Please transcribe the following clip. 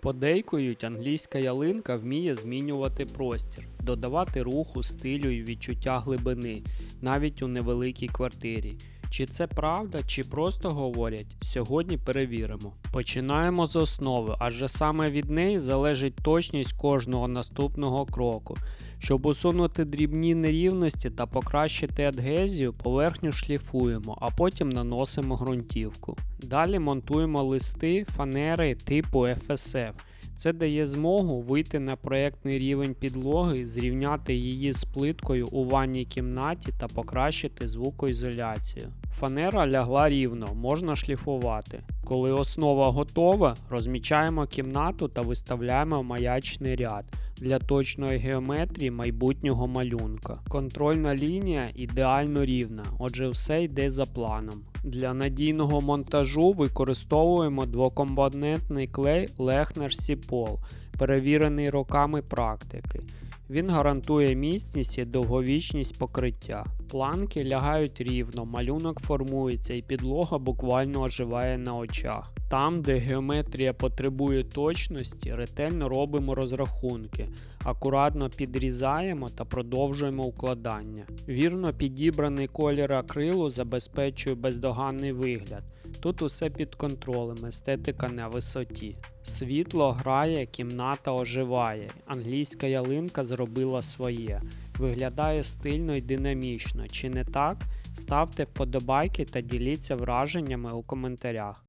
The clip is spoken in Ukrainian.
Подейкують, англійська ялинка вміє змінювати простір, додавати руху, стилю і відчуття глибини, навіть у невеликій квартирі. Чи це правда, чи просто говорять? Сьогодні перевіримо. Починаємо з основи, адже саме від неї залежить точність кожного наступного кроку. Щоб усунути дрібні нерівності та покращити адгезію, поверхню шліфуємо, а потім наносимо ґрунтівку. Далі монтуємо листи, фанери типу FSF. Це дає змогу вийти на проєктний рівень підлоги, зрівняти її з плиткою у ванній кімнаті та покращити звукоізоляцію. Фанера лягла рівно, можна шліфувати. Коли основа готова, розмічаємо кімнату та виставляємо маячний ряд для точної геометрії майбутнього малюнка. Контрольна лінія ідеально рівна, отже, все йде за планом. Для надійного монтажу використовуємо двокомпонентний клей Lechner Сіпол, перевірений роками практики. Він гарантує міцність і довговічність покриття. Планки лягають рівно, малюнок формується і підлога буквально оживає на очах. Там, де геометрія потребує точності, ретельно робимо розрахунки, акуратно підрізаємо та продовжуємо укладання. Вірно підібраний колір акрилу забезпечує бездоганний вигляд. Тут усе під контролем, естетика на висоті. Світло грає, кімната оживає. Англійська ялинка зробила своє. Виглядає стильно і динамічно. Чи не так? Ставте вподобайки та діліться враженнями у коментарях.